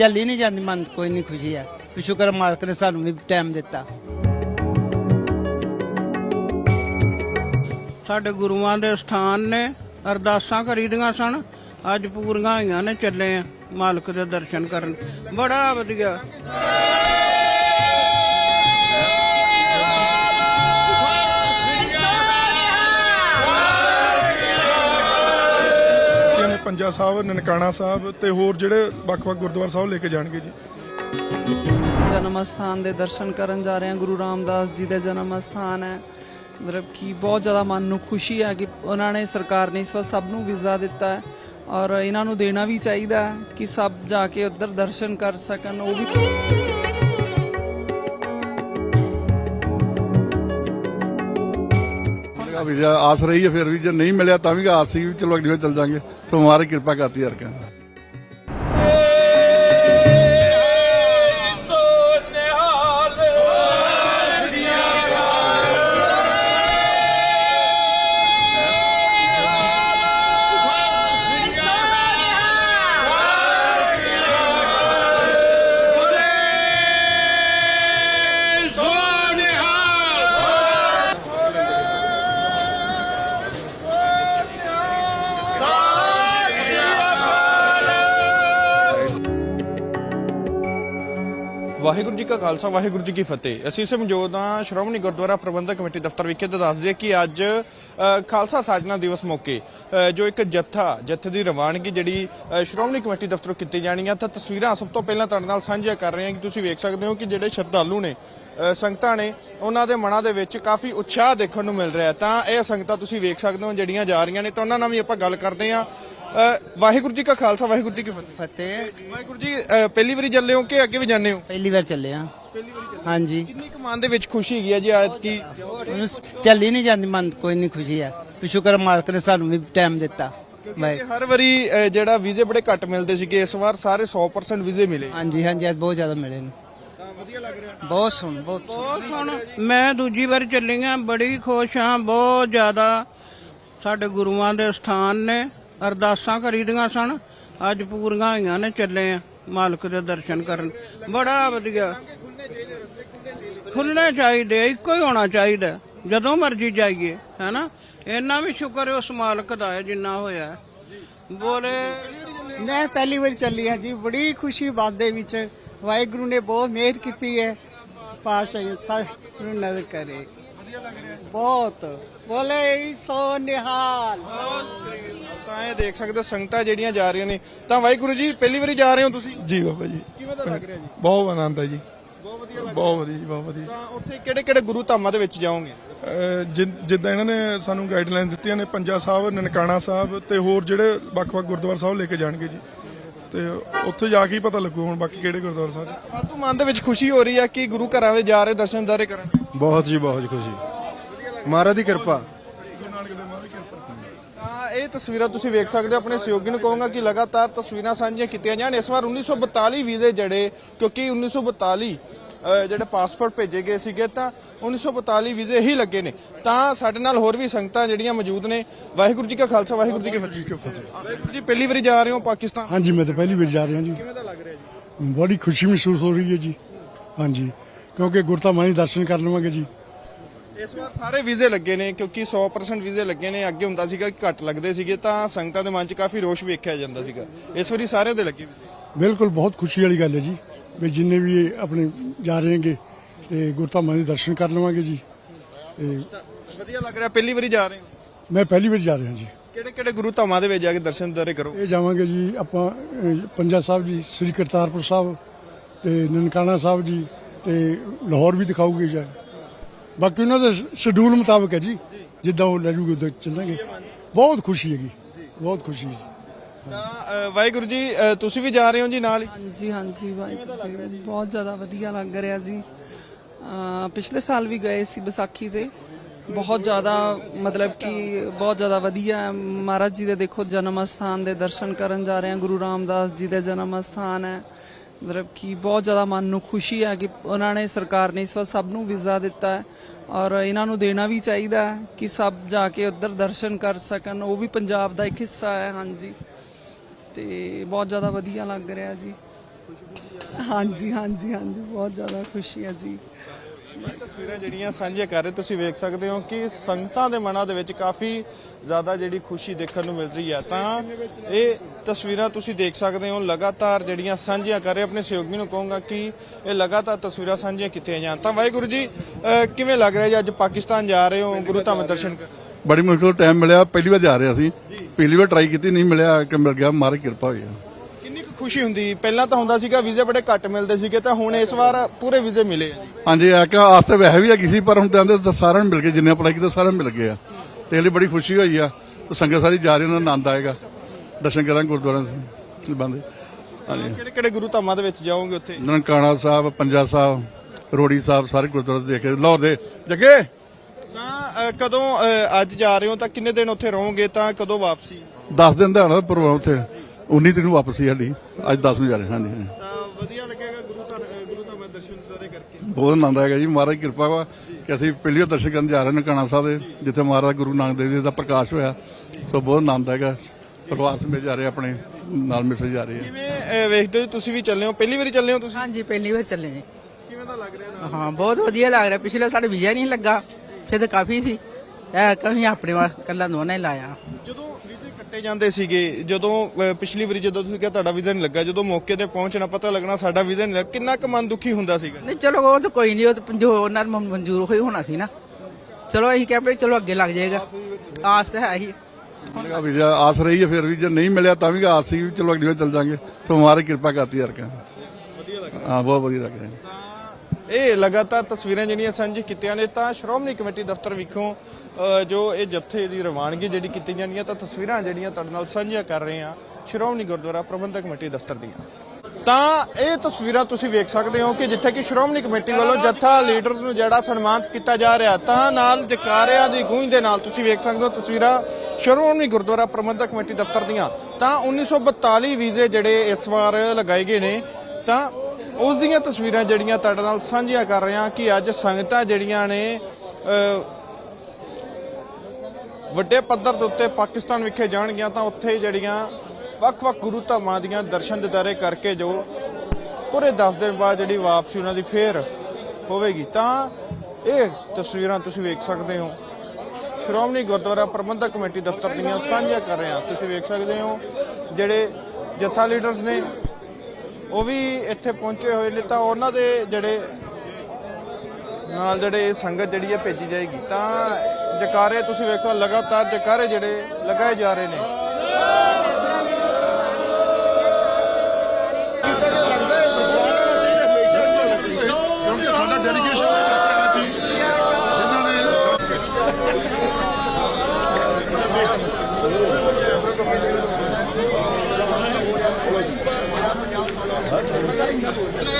ਚੱਲੀ ਨਹੀਂ ਜਾਂਦੀ, ਮਨ ਕੋਈ ਨਹੀਂ ਖੁਸ਼ੀ ਹੈ ਵੀ ਸ਼ੁਕਰ ਮਾਲਕ ਨੇ ਸਾਨੂੰ ਵੀ ਟਾਈਮ ਦਿੱਤਾ। ਸਾਡੇ ਗੁਰੂਆਂ ਦੇ ਸਥਾਨ ਨੇ, ਅਰਦਾਸਾਂ ਕਰੀਦੀਆਂ ਸਨ। ਅੱਜ ਪੂਰੀਆਂ ਹੋਈਆਂ ਨੇ, ਚੱਲੇ ਆ ਮਾਲਕ ਦੇ ਦਰਸ਼ਨ ਕਰਨ। ਬੜਾ ਵਧੀਆ। ਪੰਜਾ ਸਾਹਿਬ, ਨਨਕਾਣਾ ਸਾਹਿਬ ਤੇ ਹੋਰ ਜਿਹੜੇ ਵੱਖ-ਵੱਖ ਗੁਰਦੁਆਰਾ ਸਾਹਿਬ ਲੈ ਕੇ ਜਾਣਗੇ ਜੀ। ਜਨਮ ਸਥਾਨ ਦੇ ਦਰਸ਼ਨ ਕਰਨ ਜਾ ਰਹੇ ਹਾਂ, ਗੁਰੂ ਰਾਮਦਾਸ ਜੀ ਦਾ ਜਨਮ ਸਥਾਨ ਹੈ। ਮਤਲਬ ਕਿ ਬਹੁਤ ਜ਼ਿਆਦਾ ਮਨ ਨੂੰ ਖੁਸ਼ੀ ਹੈ ਕਿ ਉਹਨਾਂ ਨੇ ਸਰਕਾਰ ਨੇ ਇਸ ਵਾਰ ਸਭ ਨੂੰ ਵੀਜ਼ਾ ਦਿੱਤਾ ਹੈ ਔਰ ਇਹਨਾਂ ਨੂੰ ਦੇਣਾ ਵੀ ਚਾਹੀਦਾ ਕਿ ਸਭ ਜਾ ਕੇ ਉੱਧਰ ਦਰਸ਼ਨ ਕਰ ਸਕਣ, ਉਹ ਵੀ ਆ ਜੇ ਆਸ ਰਹੀ ਹੈ ਫਿਰ ਵੀ, ਜੇ ਨਹੀਂ ਮਿਲਿਆ ਤਾਂ ਵੀ ਆਸ ਸੀ ਵੀ ਚਲੋ ਅਗਲੀ ਵਾਰ ਚੱਲ ਜਾਾਂਗੇ। ਸੋ ਮਹਾਰਾਜ ਕਿਰਪਾ ਕਰਤੀ ਹਰ ਕਹਿੰਦਾ ਵਾਹਿਗੁਰੂ ਜੀ ਕਾ ਖਾਲਸਾ, ਵਾਹਿਗੁਰੂ ਜੀ ਕੀ ਫਤਿਹ। ਅਸੀਂ ਇਸ ਹਾਂ ਸ਼੍ਰੋਮਣੀ ਗੁਰਦੁਆਰਾ ਪ੍ਰਬੰਧਕ ਕਮੇਟੀ ਦਫ਼ਤਰ ਵਿਖੇ ਤੇ ਦੱਸ ਦਈਏ ਕਿ ਅੱਜ ਖਾਲਸਾ ਸਾਜਨਾ ਦਿਵਸ ਮੌਕੇ ਜੋ ਇੱਕ ਜੱਥਾ, ਜੱਥੇ ਦੀ ਰਵਾਨਗੀ ਜਿਹੜੀ ਸ਼੍ਰੋਮਣੀ ਕਮੇਟੀ ਦਫ਼ਤਰ ਕੀਤੀ ਜਾਣੀ ਆ, ਤਾਂ ਤਸਵੀਰਾਂ ਸਭ ਤੋਂ ਪਹਿਲਾਂ ਤੁਹਾਡੇ ਨਾਲ ਸਾਂਝੀਆਂ ਕਰ ਰਹੇ ਹਾਂ ਕਿ ਤੁਸੀਂ ਵੇਖ ਸਕਦੇ ਹੋ ਕਿ ਜਿਹੜੇ ਸ਼ਰਧਾਲੂ ਨੇ ਸੰਗਤਾਂ ਨੇ, ਉਹਨਾਂ ਦੇ ਮਨਾਂ ਦੇ ਵਿੱਚ ਕਾਫੀ ਉਤਸ਼ਾਹ ਦੇਖਣ ਨੂੰ ਮਿਲ ਰਿਹਾ ਤਾਂ ਇਹ ਸੰਗਤਾਂ ਤੁਸੀਂ ਵੇਖ ਸਕਦੇ ਹੋ ਜਿਹੜੀਆਂ ਜਾ ਰਹੀਆਂ ਨੇ, ਤਾਂ ਉਹਨਾਂ ਨਾਲ ਵੀ ਆਪਾਂ ਗੱਲ ਕਰਦੇ ਹਾਂ। ਵਾਹਿਗੁਰੂ ਜੀ ਕਾ ਖਾਲਸਾ ਵਾਹਿਗੁਰੂ ਜੀ ਕੀ ਫਤਿਹ। ਫਤਿਹ। ਵਾਹਿਗੁਰੂ ਜੀ ਅ, ਪਹਿਲੀ ਵਾਰੀ ਚੱਲੇ ਹੋ ਕਿ ਅੱਗੇ ਵੀ ਜਾਂਦੇ ਹੋ? ਪਹਿਲੀ ਵਾਰ ਚੱਲੇ ਆ ਹਾਂਜੀ। ਕਿੰਨੀ ਕੁ ਮਨ ਦੇ ਵਿੱਚ ਖੁਸ਼ੀ ਹੈਗੀ ਹੈ ਜੀ ਅੱਜ ਕੀ ਉਹਨੂੰ ਚੱਲੀ ਨਹੀਂ ਜਾਂਦੀ ਮਨ ਕੋਈ ਨਹੀਂ ਖੁਸ਼ੀ ਵੀ ਸ਼ੁਕਰ ਮਾਲਕ ਨੇ ਸਾਨੂੰ ਵੀ ਟਾਈਮ ਦਿੱਤਾ। ਬਾਈ। ਕਿ ਹਰ ਵਾਰੀ ਅ, ਜਿਹੜਾ ਵੀਜ਼ੇ ਬੜੇ ਘੱਟ ਮਿਲਦੇ ਸੀਗੇ ਇਸ ਵਾਰ ਸਾਰੇ 100% ਵੀਜ਼ੇ ਮਿਲੇ। ਹਾਂਜੀ ਹਾਂਜੀ ਅੱਜ ਬਹੁਤ ਜ਼ਿਆਦਾ ਮਿਲੇ ਨੇ। ਤਾਂ ਵਧੀਆ ਲੱਗ ਰਿਹਾ। ਬਹੁਤ ਸੋਹਣ ਬਹੁਤ ਸੋਹਣ। ਬਹੁਤ ਹੁਣ ਮੈਂ ਦੂਜੀ ਵਾਰ ਚੱਲੀ ਆ ਬੜੀ ਖੁਸ਼ ਹਾਂ ਬਹੁਤ ਜ਼ਿਆਦਾ ਸਾਡੇ ਗੁਰੂਆਂ ਦੇ ਸਥਾਨ ਨੇ। ਅਰਦਾਸਾਂ ਕਰੀਦੀਆਂ ਸਨ। ਅੱਜ ਪੂਰੀਆਂ ਹੋਈਆਂ ਨੇ ਚੱਲੇ ਆ ਮਾਲਕ ਦੇ ਦਰਸ਼ਨ ਕਰਨ। ਬੜਾ ਵਧੀਆ। ਖੁੱਲਣੇ ਚਾਹੀਦੇ ਇੱਕੋ ਹੀ ਹੋਣਾ ਚਾਹੀਦਾ ਜਦੋਂ ਮਰਜ਼ੀ ਜਾਈਏ ਹੈਨਾ? ਇੰਨਾ ਵੀ ਸ਼ੁਕਰ ਉਸ ਮਾਲਕ ਦਾ ਹੈ ਜਿੰਨਾ ਹੋਇਆ। ਬੋਲੇ ਮੈਂ ਪਹਿਲੀ ਵਾਰ ਚੱਲੀ ਹਾਂ ਜੀ ਬੜੀ ਖੁਸ਼ੀ ਬਾਤ ਦੇ ਵਿੱਚ। ਵਾਹਿਗੁਰੂ ਨੇ ਬਹੁਤ ਮਿਹਰ ਕੀਤੀ ਹੈ। ਪਾਸ਼ਾ ਨੂੰ ਨਜ਼ਰ ਕਰੇ। ਬਹੁਤ। ਬੋਲੇ ਸੋ ਨਿਹਾਲ। ਇਹ ਦੇਖ ਸਕਦੇ ਹੋ ਸੰਗਤਾਂ ਜਿਹੜੀਆਂ ਜਾ ਰਹੀਆਂ ਨੇ। ਤਾਂ ਵਾਹਿਗੁਰੂ ਜੀ ਪਹਿਲੀ ਵਾਰੀ ਜਾ ਰਹੇ ਹੋ ਤੁਸੀਂ? ਜੀ ਬਾਬਾ ਜੀ। ਕਿਵੇਂ ਦਾ ਲੱਗ ਰਿਹਾ ਜੀ? ਬਹੁਤ ਆਨੰਦ ਹੈ ਜੀ। ਬਹੁਤ ਵਧੀਆ ਲੱਗ ਬਹੁਤ ਵਧੀਆ ਜੀ ਬਹੁਤ ਵਧੀਆ। ਤਾਂ ਉੱਥੇ ਕਿਹੜੇ ਕਿਹੜੇ ਗੁਰੂ ਧਾਮਾਂ ਦੇ ਵਿੱਚ ਜਾਓਗੇ? ਅਹ ਜਿ- ਜਿੱਦਾਂ ਇਹਨਾਂ ਨੇ ਸਾਨੂੰ ਗਾਈਡਲਾਈਨ ਦਿੱਤੀਆਂ ਨੇ ਪੰਜਾ ਸਾਹਿਬ ਨਨਕਾਣਾ ਸਾਹਿਬ ਤੇ ਹੋਰ ਜਿਹੜੇ ਵੱਖ-ਵੱਖ ਗੁਰਦੁਆਰਾ ਸਾਹਿਬ ਲੈ ਕੇ ਜਾਣਗੇ ਜੀ। ਤੇ ਉੱਥੇ ਜਾ ਕੇ ਹੀ ਪਤਾ ਲੱਗੂ ਹੁਣ ਬਾਕੀ ਕਿਹੜੇ ਗੁਰਦੁਆਰਾ ਸਾਹਿਬ 'ਚ। ਵਾਧੂ ਮਨ ਦੇ ਵਿੱਚ ਖੁਸ਼ੀ ਹੋ ਰਹੀ ਹੈ ਕਿ ਗੁਰੂ ਘਰਾਂ ਵਿੱਚ ਜਾ ਰਹੇ ਦਰਸ਼ਨ ਦਾਰੇ ਕਰਨ। ਬਹੁਤ ਜੀ ਬਹੁਤ ਖੁਸ਼ੀ। ਮਹਾਰਾਜ ਦੀ ਕਿਰਪਾ। ਇਹ ਤਸਵੀਰਾਂ ਤੁਸੀਂ ਵੇਖ ਸਕਦੇ ਹੋ ਆਪਣੇ ਸਹਿਯੋਗੀ ਨੂੰ ਕਹੂੰਗਾ ਕਿ ਲਗਾਤਾਰ ਤਸਵੀਰਾਂ ਸਾਂਝੀਆਂ ਕੀਤੀਆਂ ਜਾਣ। ਇਸ ਵਾਰ 1942 ਵੀਜ਼ੇ ਜਿਹੜੇ ਕਿਉਂਕਿ 1942 ਅਹ, ਜਿਹੜੇ ਪਾਸਪੋਰਟ ਭੇਜੇ ਗਏ ਸੀਗੇ ਤਾਂ 1942 ਵੀਜ਼ੇ ਹੀ ਲੱਗੇ ਨੇ। ਤਾਂ ਸਾਡੇ ਨਾਲ ਹੋਰ ਵੀ ਸੰਗਤਾਂ ਜਿਹੜੀਆਂ ਮੌਜੂਦ ਨੇ। ਵਾਹਿਗੁਰੂ ਜੀ ਕਾ ਖਾਲਸਾ ਵਾਹਿਗੁਰੂ ਜੀ ਕੀ ਫਤਿਹ। ਵਾਹਿਗੁਰੂ ਜੀ ਪਹਿਲੀ ਵਾਰੀ ਜਾ ਰਹੇ ਹੋ ਪਾਕਿਸਤਾਨ? ਹਾਂਜੀ ਮੈਂ ਤਾਂ ਪਹਿਲੀ ਵਾਰ ਜਾ ਰਿਹਾ ਜੀ। ਕਿਵੇਂ ਦਾ ਲੱਗ ਰਿਹਾ ਜੀ? ਬੜੀ ਖੁਸ਼ੀ ਮਹਿਸੂਸ ਹੋ ਰਹੀ ਹੈ ਜੀ। ਹਾਂਜੀ ਕਿਉਂਕਿ ਗੁਰਧਾਮਾਂ ਦੇ ਦਰਸ਼ਨ ਕਰ ਲਵਾਂਗੇ ਜੀ। ਇਸ ਵਾਰ ਸਾਰੇ ਵੀਜ਼ੇ ਲੱਗੇ ਨੇ ਕਿਉਂਕਿ 100% ਵੀਜ਼ੇ ਲੱਗੇ ਨੇ। ਅੱਗੇ ਹੁੰਦਾ ਸੀਗਾ ਕਿ ਘੱਟ ਲੱਗਦੇ ਸੀਗੇ ਤਾਂ ਸੰਗਤਾਂ ਦੇ ਮਨ 'ਚ ਕਾਫੀ ਰੋਸ਼ ਵੇਖਿਆ ਜਾਂਦਾ ਸੀਗਾ। ਇਸ ਵਾਰੀ ਸਾਰਿਆਂ ਦੇ ਲੱਗੇ ਬਿਲਕੁਲ ਬਹੁਤ ਖੁਸ਼ੀ ਵਾਲੀ ਗੱਲ ਹੈ ਜੀ ਵੀ ਜਿੰਨੇ ਵੀ ਆਪਣੇ ਜਾ ਰਹੇਗੇ ਤੇ ਗੁਰਧਾਮਾਂ ਦੇ ਦਰਸ਼ਨ ਕਰ ਲਵਾਂਗੇ ਜੀ ਤੇ ਵਧੀਆ ਲੱਗ ਰਿਹਾ ਪਹਿਲੀ ਵਾਰੀ ਜਾ ਰਹੇ ਹੋ? ਮੈਂ ਪਹਿਲੀ ਵਾਰ ਜਾ ਰਿਹਾ ਜੀ। ਕਿਹੜੇ ਕਿਹੜੇ ਗੁਰੂ ਧਾਮਾਂ ਦੇ ਵਿੱਚ ਜਾ ਕੇ ਦਰਸ਼ਨ ਦਾਰੇ ਕਰੋ? ਇਹ ਜਾਵਾਂਗੇ ਜੀ ਆਪਾਂ ਪੰਜਾ ਸਾਹਿਬ ਜੀ ਸ੍ਰੀ ਕਰਤਾਰਪੁਰ ਸਾਹਿਬ ਤੇ ਨਨਕਾਣਾ ਸਾਹਿਬ ਜੀ ਤੇ ਲਾਹੌਰ ਵੀ ਦਿਖਾਊਗੇ ਜੀ। ਬਾਕੀ ਉਹਨਾਂ ਦੇ ਸ਼ਡਿਊਲ ਮੁਤਾਬਕ ਹੈ ਜੀ। ਜਿੱਦਾਂ ਉਹ ਲੈ ਜੂਗੇ ਉਦੋਂ ਚੱਲਾਂਗੇ। ਬਹੁਤ ਖੁਸ਼ੀ ਹੈਗੀ। ਬਹੁਤ ਖੁਸ਼ੀ ਹੈ ਤਾਂ ਅ, ਵਾਹਿਗੁਰੂ ਜੀ ਅ, ਤੁਸੀਂ ਵੀ ਜਾ ਰਹੇ ਹੋ ਜੀ ਨਾਲ ਹੀ? ਹਾਂਜੀ ਹਾਂਜੀ ਵਾਹਿਗੁਰੂ ਜੀ। ਬਹੁਤ ਜ਼ਿਆਦਾ ਵਧੀਆ ਲੱਗ ਰਿਹਾ ਜੀ। ਅਹ ਪਿਛਲੇ ਸਾਲ ਵੀ ਗਏ ਸੀ ਵਿਸਾਖੀ ਤੇ। ਬਹੁਤ ਜ਼ਿਆਦਾ ਮਤਲਬ ਕਿ ਬਹੁਤ ਜ਼ਿਆਦਾ ਵਧੀਆ। ਹੈ। ਮਹਾਰਾਜ ਜੀ ਦੇ ਦੇਖੋ ਜਨਮ ਸਥਾਨ ਦੇ ਦਰਸ਼ਨ ਕਰਨ ਜਾ ਰਹੇ ਹਾਂ। ਗੁਰੂ ਰਾਮਦਾਸ ਜੀ ਦੇ ਜਨਮ ਸਥਾਨ ਹੈ। ਮਤਲਬ ਕਿ ਬਹੁਤ ਜ਼ਿਆਦਾ ਮਨ ਨੂੰ ਖੁਸ਼ੀ ਹੈ ਕਿ ਉਹਨਾਂ ਨੇ ਸਰਕਾਰ ਨੇ ਇਸ ਵਾਰ ਸਭ ਨੂੰ ਵੀਜ਼ਾ ਦਿੱਤਾ ਹੈ ਔਰ ਇਹਨਾਂ ਨੂੰ ਦੇਣਾ ਵੀ ਚਾਹੀਦਾ ਹੈ ਕਿ ਸਭ ਜਾ ਕੇ ਉੱਧਰ ਦਰਸ਼ਨ ਕਰ ਸਕਣ। ਉਹ ਵੀ ਪੰਜਾਬ ਦਾ ਇੱਕ ਹਿੱਸਾ ਹੈ, ਹਾਂਜੀ। ਤੇ ਬਹੁਤ ਜ਼ਿਆਦਾ ਵਧੀਆ ਲੱਗ ਰਿਹਾ ਜੀ। ਹਾਂਜੀ ਹਾਂਜੀ ਹਾਂਜੀ, ਬਹੁਤ ਜ਼ਿਆਦਾ ਖੁਸ਼ੀ ਹੈ ਜੀ। ਤਸਵੀਰਾਂ ਜਿਹੜੀਆਂ ਸਾਂਝੀਆਂ ਕਰ ਰਹੇ, ਤੁਸੀਂ ਵੇਖ ਸਕਦੇ ਹੋ ਕਿ ਸੰਗਤਾਂ ਦੇ ਮਨਾਂ ਦੇ ਵਿੱਚ ਕਾਫੀ ਜ਼ਿਆਦਾ ਜਿਹੜੀ ਖੁਸ਼ੀ ਦੇਖਣ ਨੂੰ ਮਿਲ ਰਹੀ ਹੈ ਤਾਂ ਇਹ ਤਸਵੀਰਾਂ ਤੁਸੀਂ ਦੇਖ ਸਕਦੇ ਹੋ, ਲਗਾਤਾਰ ਜਿਹੜੀਆਂ ਸਾਂਝੀਆਂ ਕਰ ਰਹੇ, ਆਪਣੇ ਸਹਿਯੋਗੀ ਨੂੰ ਕਹੂੰਗਾ ਕਿ ਇਹ ਲਗਾਤਾਰ ਤਸਵੀਰਾਂ ਸਾਂਝੀਆਂ ਕੀਤੀਆਂ ਜਾਣ। ਤਾਂ ਵਾਹਿਗੁਰੂ ਜੀ ਕਿਵੇਂ ਲੱਗ ਰਿਹਾ ਜੀ, ਅੱਜ ਪਾਕਿਸਤਾਨ ਜਾ ਰਹੇ ਹੋ, ਗੁਰੂ ਧਾਮ ਦਰਸ਼ਨ ਬੜੀ ਮੁਸ਼ਕਿਲ ਟਾਈਮ ਮਿਲਿਆ, ਪਹਿਲੀ ਵਾਰ ਜਾ ਰਿਹਾ ਸੀ ਪਹਿਲੀ ਵਾਰ ਟਰਾਈ ਕੀਤੀ, ਨਹੀਂ ਮਿਲਿਆ, ਕਿ ਮਿਲ ਗਿਆ, ਮਾਰੇ ਕਿਰਪਾ ਹੋਈ ਖੁਸ਼ੀ ਹੁੰਦੀ। ਪਹਿਲਾਂ ਤਾਂ ਹੁੰਦਾ ਸੀਗਾ ਵੀਜ਼ੇ ਬੜੇ ਘੱਟ ਮਿਲਦੇ ਸੀਗੇ ਤਾਂ ਹੁਣ ਇਸ ਵਾਰ ਪੂਰੇ ਵੀਜ਼ੇ ਮਿਲੇ ਆ ਜੀ। ਹਾਂਜੀ ਆ ਕਿ ਆਸ ਤਾਂ ਵੈਸੇ ਵੀ ਹੈਗੀ ਸੀ ਪਰ ਹੁਣ ਤਾਂ ਆਂਦੇ ਤਾਂ ਸਾਰਿਆਂ ਨੂੰ ਮਿਲ ਗਏ ਜਿੰਨੇ ਅਪਲਾਈ ਕੀਤੇ ਸਾਰਿਆਂ ਨੂੰ ਮਿਲ ਗਏ ਆ। ਤੇ ਇਹ ਲਈ ਬੜੀ ਖੁਸ਼ੀ ਹੋਈ ਆ ਤੇ ਸੰਗਤ ਸਾਰੀ ਜਾ ਰਹੀ ਉਹਨਾਂ ਨੂੰ ਆਨੰਦ ਆਏਗਾ। ਦਰਸ਼ਨ ਕਰਾਂਗੇ ਗੁਰਦੁਆਰਾ ਬੰਦੇ ਹਾਂਜੀ। ਕਿਹੜੇ ਕਿਹੜੇ ਗੁਰੂ ਧਾਮਾਂ ਦੇ ਵਿੱਚ ਜਾਓਗੇ ਉੱਥੇ? ਨਨਕਾਣਾ ਸਾਹਿਬ ਪੰਜਾ ਸਾਹਿਬ ਰੋੜੀ ਸਾਹਿਬ ਸਾਰੇ ਗੁਰਦੁਆਰੇ ਦੇਖ ਕੇ ਲਾਹੌਰ ਦੇ। ਜੱਗੇ! ਤਾਂ ਕਦੋਂ ਅੱਜ ਜਾ ਰਹੇ ਹੋ ਤਾਂ ਕਿੰਨੇ ਦਿਨ ਉੱਥੇ ਰਹੋਗੇ ਤਾਂ ਕਦੋਂ ਵਾਪਸੀ? 10 ਦਿਨ ਦਾ ਹੋਣਾ ਪ੍ਰੋਗਰਾਮ ਉੱਥੇ। 19 ਤਰੀਕ ਨੂੰ ਵਾਪਸੀ ਸਾਡੀ ਅੱਜ 10 ਨੂੰ ਜਾ ਰਹੇ ਹਾਂਜੀ ਹਾਂਜੀ। ਤਾਂ ਵਧੀਆ ਲੱਗੇਗਾ ਗੁਰੂ ਧਾਮ ਗੁਰੂ ਧਾਮ ਦਰਸ਼ਨ ਸਾਰੇ ਕਰਕੇ। ਬਹੁਤ ਆਨੰਦ ਆਏਗਾ ਜੀ ਮਹਾਰਾਜ ਦੀ ਕਿਰਪਾ ਵਾ ਕਿ ਅਸੀਂ ਪਹਿਲੀ ਵਾਰ ਦਰਸ਼ਨ ਕਰਨ ਜਾ ਰਹੇ ਹਾਂ ਨਨਕਾਣਾ ਸਾਹਿਬ ਦੇ ਜਿੱਥੇ ਮਹਾਰਾਜ ਗੁਰੂ ਨਾਨਕ ਦੇਵ ਜੀ ਦਾ ਪ੍ਰਕਾਸ਼ ਹੋਇਆ। ਸੋ ਬਹੁਤ ਆਨੰਦ ਆਏਗਾ ਪਰਿਵਾਰ ਸਮੇਤ ਜਾ ਰਹੇ ਆਪਣੇ ਨਾਲ ਮਿਸੇ ਜਾ ਰਹੇ ਆ। ਕਿਵੇਂ ਵੇਖਦੇ ਹੋ ਤੁਸੀਂ ਵੀ ਚੱਲੇ ਹੋ? ਪਹਿਲੀ ਵਾਰੀ ਚੱਲੇ ਹੋ ਤੁਸੀਂ? ਹਾਂਜੀ ਪਹਿਲੀ ਵਾਰ ਚੱਲੇ ਜੀ। ਕਿਵੇਂ ਦਾ ਲੱਗ ਰਿਹਾ ਹਾਂ ਬਹੁਤ ਵਧੀਆ ਲੱਗ ਰਿਹਾ। ਪਿਛਲੇ ਸਾਡੇ ਵੀਜ਼ਾ ਨਹੀਂ ਲੱਗਾ ਫਿਰ ਤਾਂ ਕਾਫੀ ਸੀ। ਇਹ ਕਹੀਂ ਆਪਣੇ ਵਾ ਕੱਲਾ ਦੋਨੇ ਲਾਇਆ। ਜਦੋਂ ਵੀਜ਼ੇ ਕੱਟੇ ਜਾਂਦੇ ਸੀਗੇ। ਜਦੋਂ ਪਿਛਲੀ ਵਾਰੀ ਜਦੋਂ ਤੁਸੀਂ ਕਿਹਾ ਤੁਹਾਡਾ ਵੀਜ਼ਾ ਨਹੀਂ ਲੱਗਾ ਜਦੋਂ ਮੌਕੇ ਤੇ ਪਹੁੰਚਣਾ ਪਤਾ ਲੱਗਣਾ ਸਾਡਾ ਵੀਜ਼ਾ ਨਹੀਂ ਲੱਗਾ ਕਿੰਨਾ ਕੁ ਮਨ ਦੁਖੀ ਹੁੰਦਾ ਸੀਗਾ? ਨਹੀਂ ਚਲੋ ਉਹ ਤਾਂ ਕੋਈ ਨਹੀਂ ਉਹ ਤਾਂ ਜੋ ਉਹਨਾਂ ਨੂੰ ਮਨਜ਼ੂਰ ਹੋਈ ਹੋਣਾ ਸੀ ਨਾ। ਚਲੋ ਅਸੀਂ ਕਿਹਾ ਵੀ ਚਲੋ ਅੱਗੇ ਲੱਗ ਜਾਏਗਾ। ਆਸ ਤਾਂ ਹੈ ਹੀ। ਹੁਣ ਵੀਜ਼ਾ ਆਸ ਰਹੀ ਹੈ ਫਿਰ ਵੀ ਜੇ ਨਹੀਂ ਮਿਲਿਆ ਤਾਂ ਵੀ ਆਸ ਸੀ ਵੀ ਚਲੋ ਅਗਲੀ ਵਾਰ ਚੱਲ ਜਾਾਂਗੇ। ਸੋ ਮਹਾਰਾਜ ਕਿਰਪਾ ਕਰਤੀ ਯਾਰ ਕਾ ਹਾਂ ਬਹੁਤ ਵਧੀਆ ਲੱਗ। ਇਹ ਲਗਾਤਾਰ ਤਸਵੀਰਾਂ ਜਿਹੜੀਆਂ ਸਾਂਝੀ ਕੀਤੀਆਂ ਨੇ, ਤਾਂ ਸ਼੍ਰੋਮਣੀ ਕਮੇਟੀ ਦਫ਼ਤਰ ਵਿਖੋਂ ਜੋ ਇਹ ਜੱਥੇ ਦੀ ਰਵਾਨਗੀ ਜਿਹੜੀ ਕੀਤੀ ਜਾਂਦੀਆਂ ਤਾਂ ਤਸਵੀਰਾਂ ਜਿਹੜੀਆਂ ਤੁਹਾਡੇ ਨਾਲ ਸਾਂਝੀਆਂ ਕਰ ਰਹੇ ਹਾਂ ਸ਼੍ਰੋਮਣੀ ਗੁਰਦੁਆਰਾ ਪ੍ਰਬੰਧਕ ਕਮੇਟੀ ਦਫ਼ਤਰ ਦੀਆਂ। ਤਾਂ ਇਹ ਤਸਵੀਰਾਂ ਤੁਸੀਂ ਵੇਖ ਸਕਦੇ ਹੋ ਕਿ ਜਿੱਥੇ ਕਿ ਸ਼੍ਰੋਮਣੀ ਕਮੇਟੀ ਵੱਲੋਂ ਜੱਥਾ ਲੀਡਰਸ ਨੂੰ ਜਿਹੜਾ ਸਨਮਾਨਿਤ ਕੀਤਾ ਜਾ ਰਿਹਾ, ਤਾਂ ਨਾਲ ਜਕਾਰਿਆਂ ਦੀ ਗੂੰਜ ਦੇ ਨਾਲ ਤੁਸੀਂ ਵੇਖ ਸਕਦੇ ਹੋ ਤਸਵੀਰਾਂ ਸ਼੍ਰੋਮਣੀ ਗੁਰਦੁਆਰਾ ਪ੍ਰਬੰਧਕ ਕਮੇਟੀ ਦਫ਼ਤਰ ਦੀਆਂ। ਤਾਂ 1942 ਵੀਜ਼ੇ ਜਿਹੜੇ ਇਸ ਵਾਰ ਲਗਾਏ ਗਏ ਨੇ, ਤਾਂ ਉਸ ਦੀਆਂ ਤਸਵੀਰਾਂ ਜਿਹੜੀਆਂ ਤੁਹਾਡੇ ਨਾਲ ਸਾਂਝੀਆਂ ਕਰ ਰਿਹਾ ਕਿ ਅੱਜ ਸੰਗਤਾਂ ਜਿਹੜੀਆਂ ਨੇ ਵੱਡੇ ਪੱਧਰ ਦੇ ਉੱਤੇ ਪਾਕਿਸਤਾਨ ਵਿਖੇ ਜਾਣਗੀਆਂ ਤਾਂ ਉੱਥੇ ਜਿਹੜੀਆਂ ਵੱਖ-ਵੱਖ ਗੁਰੂ ਧਾਮਾਂ ਦੀਆਂ ਦਰਸ਼ਨ ਦਿਦਾਰੇ ਕਰਕੇ ਜੋ ਪੂਰੇ 10 ਦਿਨ ਬਾਅਦ ਜਿਹੜੀ ਵਾਪਸੀ ਉਹਨਾਂ ਦੀ ਫੇਰ ਹੋਵੇਗੀ। ਤਾਂ ਇਹ ਤਸਵੀਰਾਂ ਤੁਸੀਂ ਵੇਖ ਸਕਦੇ ਹੋ। ਸ਼੍ਰੋਮਣੀ ਗੁਰਦੁਆਰਾ ਪ੍ਰਬੰਧਕ ਕਮੇਟੀ ਦਫ਼ਤਰ ਦੀਆਂ ਸਾਂਝੀਆਂ ਕਰ ਰਹੇ। ਹਾਂ ਤੁਸੀਂ ਵੇਖ ਸਕਦੇ ਹੋ ਜਿਹੜੇ ਜੱਥਾ ਲੀਡਰਸ ਨੇ ਉਹ ਵੀ ਇੱਥੇ ਪਹੁੰਚੇ ਹੋਏ ਨੇ ਤਾਂ ਉਹਨਾਂ ਦੇ ਜਿਹੜੇ ਨਾਲ ਜਿਹੜੇ ਸੰਗਤ ਜਿਹੜੀ ਹੈ ਭੇਜੀ ਜਾਏਗੀ। ਤਾਂ ਜਕਾਰੇ ਤੁਸੀਂ ਵੇਖ ਸਕਦੇ ਲਗਾਤਾਰ ਜਕਾਰੇ ਜਿਹੜੇ ਲਗਾਏ ਜਾ ਰਹੇ ਨੇ। ¡Venga, pues!